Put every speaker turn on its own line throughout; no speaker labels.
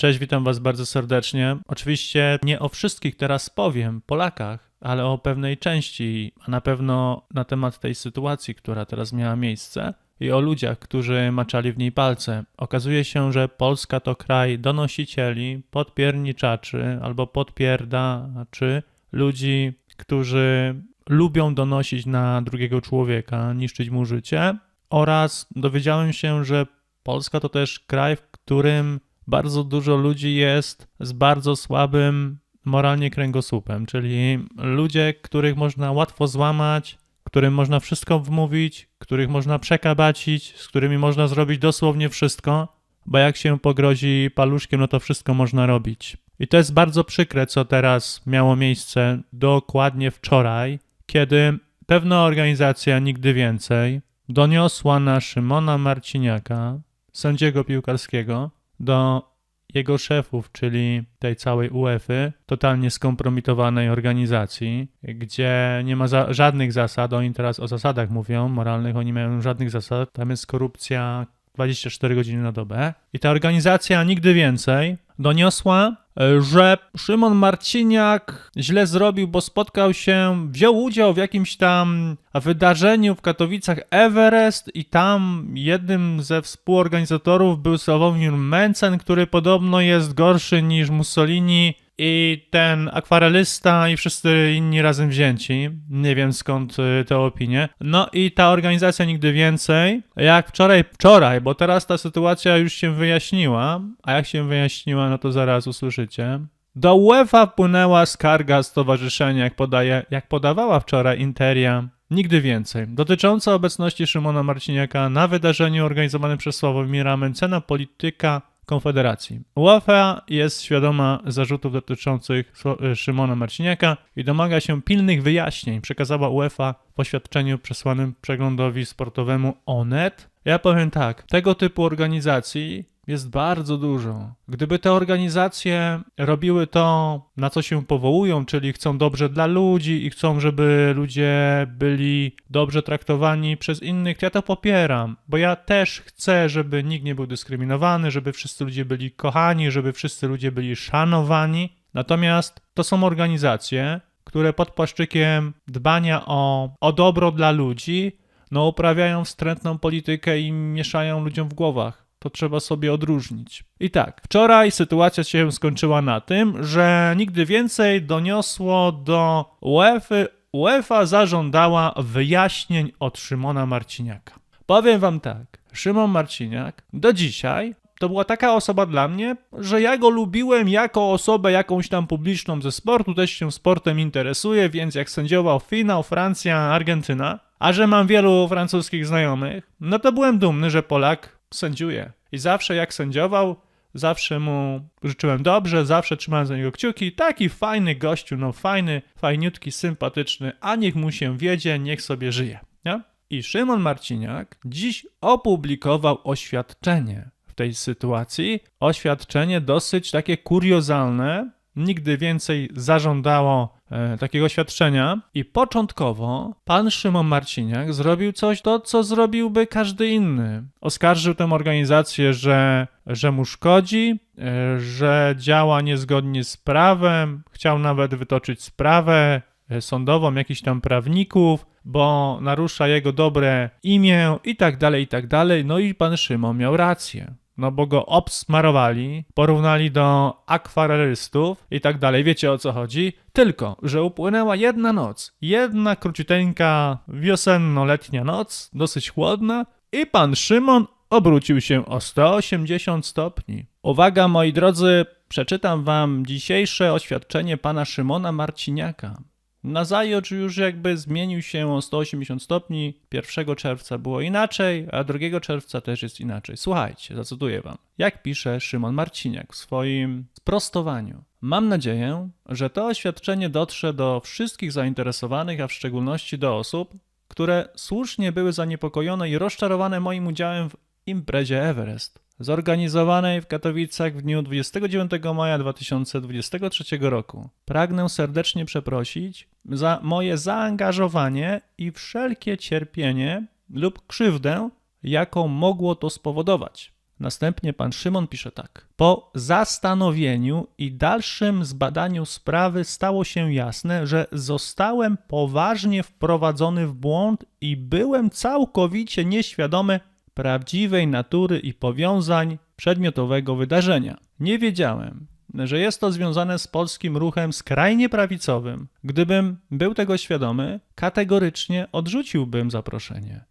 Cześć, witam Was bardzo serdecznie. Oczywiście nie o wszystkich teraz powiem, Polakach, ale o pewnej części, a na pewno na temat tej sytuacji, która teraz miała miejsce i o ludziach, którzy maczali w niej palce. Okazuje się, że Polska to kraj donosicieli, podpierniczaczy albo podpierdaczy, ludzi, którzy lubią donosić na drugiego człowieka, niszczyć mu życie oraz dowiedziałem się, że Polska to też kraj, w którym bardzo dużo ludzi jest z bardzo słabym moralnie kręgosłupem, czyli ludzie, których można łatwo złamać, którym można wszystko wmówić, których można przekabacić, z którymi można zrobić dosłownie wszystko, bo jak się pogrozi paluszkiem, no to wszystko można robić. I to jest bardzo przykre, co teraz miało miejsce dokładnie wczoraj, kiedy pewna organizacja Nigdy Więcej doniosła na Szymona Marciniaka, sędziego piłkarskiego, do jego szefów, czyli tej całej UEFA, totalnie skompromitowanej organizacji, gdzie nie ma za, żadnych zasad, oni teraz o zasadach mówią, moralnych, oni mają żadnych zasad, tam jest korupcja 24 godziny na dobę. I ta organizacja nigdy więcej doniosła, że Szymon Marciniak źle zrobił, bo spotkał się, wziął udział w jakimś tam wydarzeniu w Katowicach Everest i tam jednym ze współorganizatorów był Sławomir Mencen, który podobno jest gorszy niż Mussolini i ten akwarelista i wszyscy inni razem wzięci. Nie wiem skąd y, te opinie. No i ta organizacja nigdy więcej, jak wczoraj, wczoraj, bo teraz ta sytuacja już się wyjaśniła, a jak się wyjaśniła, no to zaraz usłyszycie. Do UEFA wpłynęła skarga stowarzyszenia, jak, podaje, jak podawała wczoraj Interia. Nigdy więcej. Dotycząca obecności Szymona Marciniaka na wydarzeniu organizowanym przez Sławomira Mencena Polityka Konfederacji. UEFA jest świadoma zarzutów dotyczących Sło- Szymona Marciniaka i domaga się pilnych wyjaśnień, przekazała UEFA w oświadczeniu przesłanym przeglądowi sportowemu ONET. Ja powiem tak, tego typu organizacji jest bardzo dużo. Gdyby te organizacje robiły to, na co się powołują, czyli chcą dobrze dla ludzi i chcą, żeby ludzie byli dobrze traktowani przez innych, to ja to popieram, bo ja też chcę, żeby nikt nie był dyskryminowany, żeby wszyscy ludzie byli kochani, żeby wszyscy ludzie byli szanowani. Natomiast to są organizacje, które pod płaszczykiem dbania o, o dobro dla ludzi, no uprawiają wstrętną politykę i mieszają ludziom w głowach. To trzeba sobie odróżnić. I tak, wczoraj sytuacja się skończyła na tym, że nigdy więcej doniosło do UEFA. UEFA zażądała wyjaśnień od Szymona Marciniaka. Powiem wam tak, Szymon Marciniak do dzisiaj to była taka osoba dla mnie, że ja go lubiłem jako osobę jakąś tam publiczną ze sportu, też się sportem interesuje, więc jak sędziował finał Francja-Argentyna, a że mam wielu francuskich znajomych, no to byłem dumny, że Polak sędziuje. I zawsze jak sędziował, zawsze mu życzyłem dobrze, zawsze trzymałem za niego kciuki. Taki fajny gościu, no fajny, fajniutki, sympatyczny, a niech mu się wiedzie, niech sobie żyje. Nie? I Szymon Marciniak dziś opublikował oświadczenie w tej sytuacji. Oświadczenie dosyć takie kuriozalne. Nigdy więcej zażądało takiego oświadczenia. I początkowo pan Szymon Marciniak zrobił coś, to co zrobiłby każdy inny. Oskarżył tę organizację, że, że mu szkodzi, e, że działa niezgodnie z prawem. Chciał nawet wytoczyć sprawę e, sądową jakichś tam prawników, bo narusza jego dobre imię i tak dalej, i tak dalej. No i pan Szymon miał rację. No bo go obsmarowali, porównali do akwarelystów i tak dalej. Wiecie o co chodzi? Tylko, że upłynęła jedna noc. Jedna króciuteńka wiosenno-letnia noc, dosyć chłodna i pan Szymon obrócił się o 180 stopni. Uwaga, moi drodzy, przeczytam wam dzisiejsze oświadczenie pana Szymona Marciniaka. Nazajutrz już jakby zmienił się o 180 stopni. 1 czerwca było inaczej, a 2 czerwca też jest inaczej. Słuchajcie, zacytuję wam. Jak pisze Szymon Marciniak w swoim sprostowaniu. Mam nadzieję, że to oświadczenie dotrze do wszystkich zainteresowanych, a w szczególności do osób, które słusznie były zaniepokojone i rozczarowane moim udziałem w imprezie Everest, zorganizowanej w Katowicach w dniu 29 maja 2023 roku. Pragnę serdecznie przeprosić za moje zaangażowanie i wszelkie cierpienie lub krzywdę, jaką mogło to spowodować. Następnie pan Szymon pisze tak. Po zastanowieniu i dalszym zbadaniu sprawy stało się jasne, że zostałem poważnie wprowadzony w błąd i byłem całkowicie nieświadomy prawdziwej natury i powiązań przedmiotowego wydarzenia. Nie wiedziałem, że jest to związane z polskim ruchem skrajnie prawicowym. Gdybym był tego świadomy, kategorycznie odrzuciłbym zaproszenie.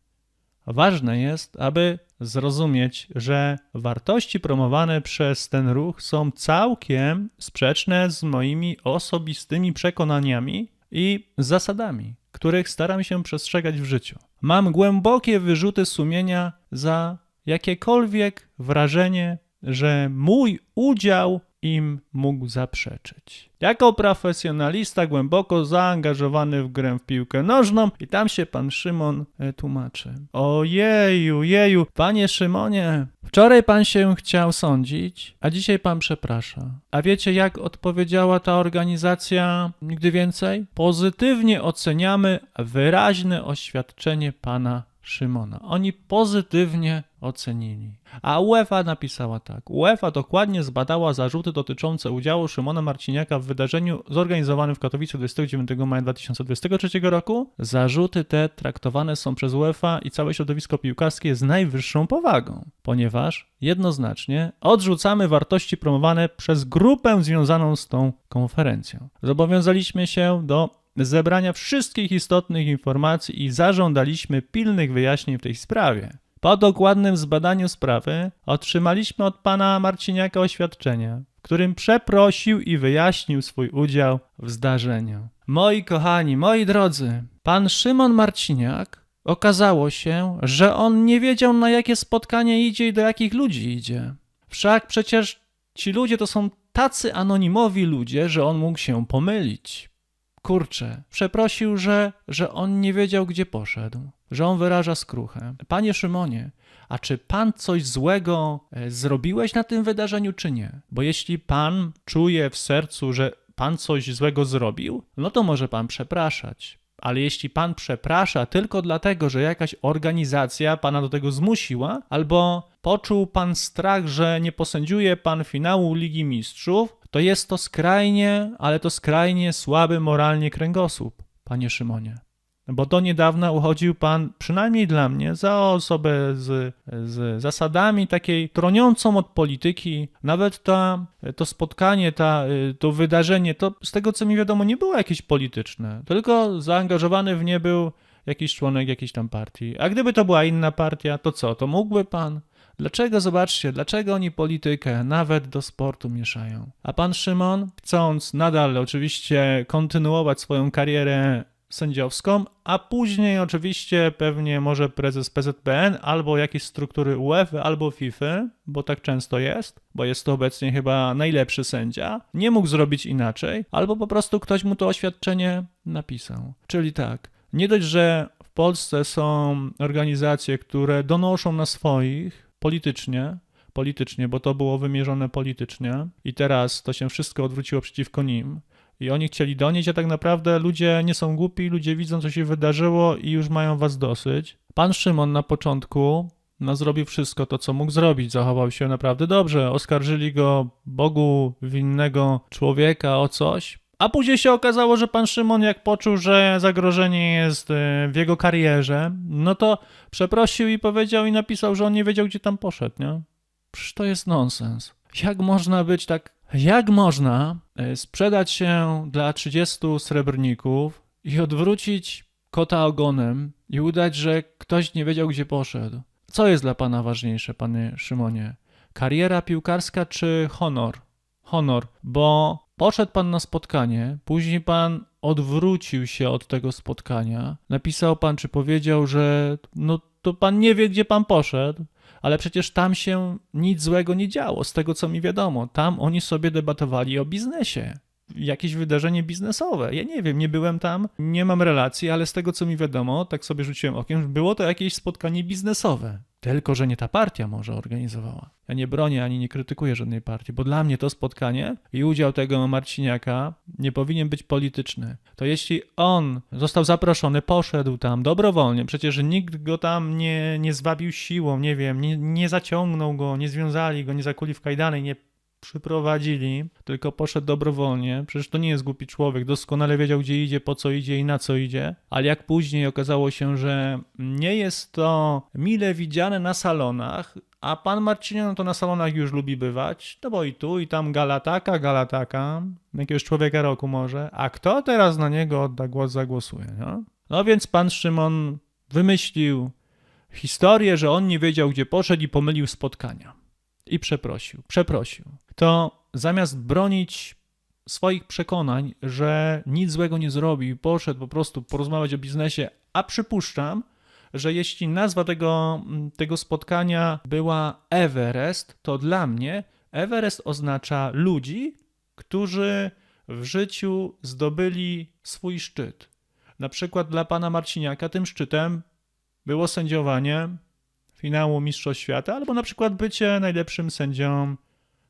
Ważne jest, aby zrozumieć, że wartości promowane przez ten ruch są całkiem sprzeczne z moimi osobistymi przekonaniami i zasadami, których staram się przestrzegać w życiu. Mam głębokie wyrzuty sumienia za jakiekolwiek wrażenie, że mój udział im mógł zaprzeczyć. Jako profesjonalista głęboko zaangażowany w grę w piłkę nożną i tam się pan Szymon e, tłumaczy. Ojeju, jeju, panie Szymonie, wczoraj pan się chciał sądzić, a dzisiaj pan przeprasza. A wiecie jak odpowiedziała ta organizacja nigdy więcej? Pozytywnie oceniamy wyraźne oświadczenie pana Szymona. Oni pozytywnie ocenili. A UEFA napisała tak. UEFA dokładnie zbadała zarzuty dotyczące udziału Szymona Marciniaka w wydarzeniu zorganizowanym w Katowicach 29 maja 2023 roku. Zarzuty te traktowane są przez UEFA i całe środowisko piłkarskie z najwyższą powagą, ponieważ jednoznacznie odrzucamy wartości promowane przez grupę związaną z tą konferencją. Zobowiązaliśmy się do zebrania wszystkich istotnych informacji i zażądaliśmy pilnych wyjaśnień w tej sprawie. Po dokładnym zbadaniu sprawy otrzymaliśmy od pana Marciniaka oświadczenie, w którym przeprosił i wyjaśnił swój udział w zdarzeniu. Moi kochani, moi drodzy, pan Szymon Marciniak okazało się, że on nie wiedział na jakie spotkanie idzie i do jakich ludzi idzie. Wszak przecież ci ludzie to są tacy anonimowi ludzie, że on mógł się pomylić. Kurczę, przeprosił, że, że on nie wiedział, gdzie poszedł, że on wyraża skruchę. Panie Szymonie, a czy pan coś złego e, zrobiłeś na tym wydarzeniu, czy nie? Bo jeśli pan czuje w sercu, że pan coś złego zrobił, no to może pan przepraszać. Ale jeśli pan przeprasza tylko dlatego, że jakaś organizacja pana do tego zmusiła, albo poczuł pan strach, że nie posędziuje pan finału Ligi Mistrzów, to jest to skrajnie, ale to skrajnie słaby moralnie kręgosłup, panie Szymonie. Bo do niedawna uchodził pan, przynajmniej dla mnie, za osobę z, z zasadami takiej troniącą od polityki. Nawet ta, to spotkanie, ta, to wydarzenie, to z tego co mi wiadomo, nie było jakieś polityczne, tylko zaangażowany w nie był jakiś członek jakiejś tam partii. A gdyby to była inna partia, to co? To mógłby pan? Dlaczego, zobaczcie, dlaczego oni politykę nawet do sportu mieszają? A pan Szymon, chcąc nadal oczywiście kontynuować swoją karierę sędziowską, a później oczywiście pewnie może prezes PZPN albo jakieś struktury UEFA albo FIFA, bo tak często jest, bo jest to obecnie chyba najlepszy sędzia, nie mógł zrobić inaczej, albo po prostu ktoś mu to oświadczenie napisał. Czyli tak, nie dość, że w Polsce są organizacje, które donoszą na swoich politycznie, politycznie, bo to było wymierzone politycznie i teraz to się wszystko odwróciło przeciwko nim. I oni chcieli donieść, a tak naprawdę ludzie nie są głupi, ludzie widzą, co się wydarzyło i już mają was dosyć. Pan Szymon na początku no, zrobił wszystko to, co mógł zrobić. Zachował się naprawdę dobrze. Oskarżyli go Bogu winnego człowieka o coś. A później się okazało, że pan Szymon, jak poczuł, że zagrożenie jest e, w jego karierze, no to przeprosił i powiedział i napisał, że on nie wiedział, gdzie tam poszedł, nie? Przecież to jest nonsens. Jak można być tak. Jak można e, sprzedać się dla 30 srebrników i odwrócić kota ogonem i udać, że ktoś nie wiedział, gdzie poszedł? Co jest dla pana ważniejsze, panie Szymonie? Kariera piłkarska czy honor? Honor, bo Poszedł pan na spotkanie, później pan odwrócił się od tego spotkania. Napisał pan, czy powiedział, że no to pan nie wie, gdzie pan poszedł, ale przecież tam się nic złego nie działo, z tego co mi wiadomo. Tam oni sobie debatowali o biznesie. Jakieś wydarzenie biznesowe. Ja nie wiem, nie byłem tam, nie mam relacji, ale z tego co mi wiadomo, tak sobie rzuciłem okiem, było to jakieś spotkanie biznesowe. Tylko, że nie ta partia może organizowała. Ja nie bronię ani nie krytykuję żadnej partii, bo dla mnie to spotkanie i udział tego Marciniaka nie powinien być polityczny. To jeśli on został zaproszony, poszedł tam dobrowolnie, przecież nikt go tam nie, nie zwabił siłą, nie wiem, nie, nie zaciągnął go, nie związali go, nie zakuli w kajdany, nie przyprowadzili, tylko poszedł dobrowolnie. Przecież to nie jest głupi człowiek, doskonale wiedział, gdzie idzie, po co idzie i na co idzie. Ale jak później okazało się, że nie jest to mile widziane na salonach, a pan Marcinian to na salonach już lubi bywać, no bo i tu, i tam galataka, galataka, jakiegoś człowieka roku może. A kto teraz na niego odda głos, zagłosuje, no? No więc pan Szymon wymyślił historię, że on nie wiedział, gdzie poszedł i pomylił spotkania. I przeprosił, przeprosił. To zamiast bronić swoich przekonań, że nic złego nie zrobił, poszedł po prostu porozmawiać o biznesie, a przypuszczam, że jeśli nazwa tego, tego spotkania była Everest, to dla mnie Everest oznacza ludzi, którzy w życiu zdobyli swój szczyt. Na przykład dla pana Marciniaka tym szczytem było sędziowanie finału Mistrzostw Świata, albo na przykład bycie najlepszym sędzią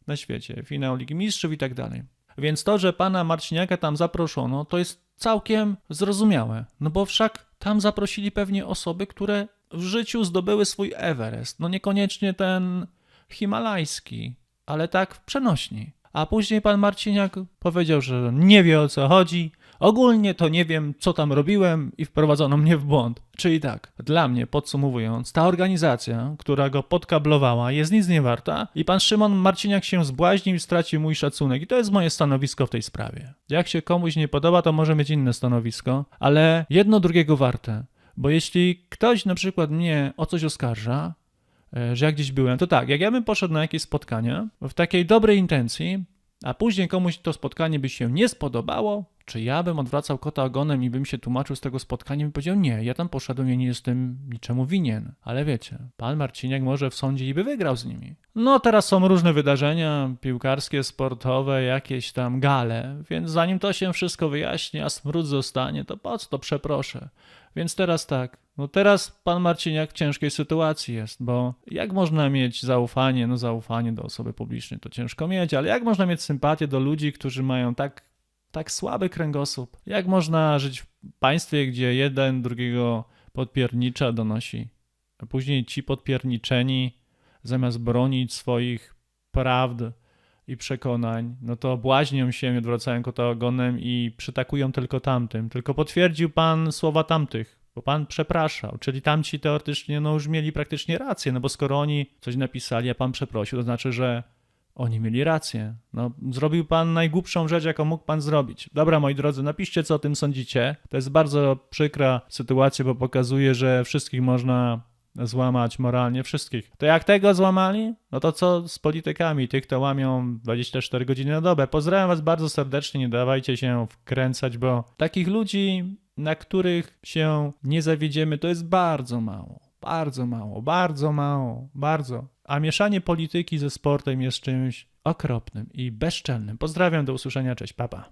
na świecie, finał Ligi Mistrzów i tak dalej. Więc to, że pana Marciniaka tam zaproszono, to jest całkiem zrozumiałe, no bo wszak tam zaprosili pewnie osoby, które w życiu zdobyły swój Everest. No niekoniecznie ten himalajski, ale tak w przenośni. A później pan Marciniak powiedział, że nie wie o co chodzi. Ogólnie to nie wiem, co tam robiłem i wprowadzono mnie w błąd. Czyli tak, dla mnie, podsumowując, ta organizacja, która go podkablowała, jest nic nie warta i pan Szymon Marciniak się zbłaźnił i stracił mój szacunek. I to jest moje stanowisko w tej sprawie. Jak się komuś nie podoba, to może mieć inne stanowisko, ale jedno drugiego warte. Bo jeśli ktoś na przykład mnie o coś oskarża, e, że ja gdzieś byłem, to tak, jak ja bym poszedł na jakieś spotkanie w takiej dobrej intencji, a później komuś to spotkanie by się nie spodobało, czy ja bym odwracał kota ogonem i bym się tłumaczył z tego spotkania i powiedział, nie, ja tam poszedłem, ja nie jestem niczemu winien. Ale wiecie, pan Marciniak może w sądzie i by wygrał z nimi. No teraz są różne wydarzenia piłkarskie, sportowe, jakieś tam gale, więc zanim to się wszystko wyjaśni, a smród zostanie, to po co to przeproszę. Więc teraz tak, no teraz pan Marciniak w ciężkiej sytuacji jest, bo jak można mieć zaufanie, no zaufanie do osoby publicznej to ciężko mieć, ale jak można mieć sympatię do ludzi, którzy mają tak tak słaby kręgosłup. Jak można żyć w państwie, gdzie jeden drugiego podpiernicza donosi, a później ci podpierniczeni zamiast bronić swoich prawd i przekonań, no to błaźnią się i odwracają kota ogonem i przytakują tylko tamtym. Tylko potwierdził pan słowa tamtych, bo pan przepraszał, czyli tamci teoretycznie no już mieli praktycznie rację, no bo skoro oni coś napisali, a pan przeprosił, to znaczy, że oni mieli rację. No, zrobił pan najgłupszą rzecz, jaką mógł pan zrobić. Dobra, moi drodzy, napiszcie, co o tym sądzicie. To jest bardzo przykra sytuacja, bo pokazuje, że wszystkich można złamać moralnie, wszystkich. To jak tego złamali? No to co z politykami, tych, to łamią 24 godziny na dobę. Pozdrawiam was bardzo serdecznie, nie dawajcie się wkręcać, bo takich ludzi, na których się nie zawiedziemy, to jest bardzo mało. Bardzo mało, bardzo mało, bardzo. A mieszanie polityki ze sportem jest czymś okropnym i bezczelnym. Pozdrawiam, do usłyszenia, cześć, papa.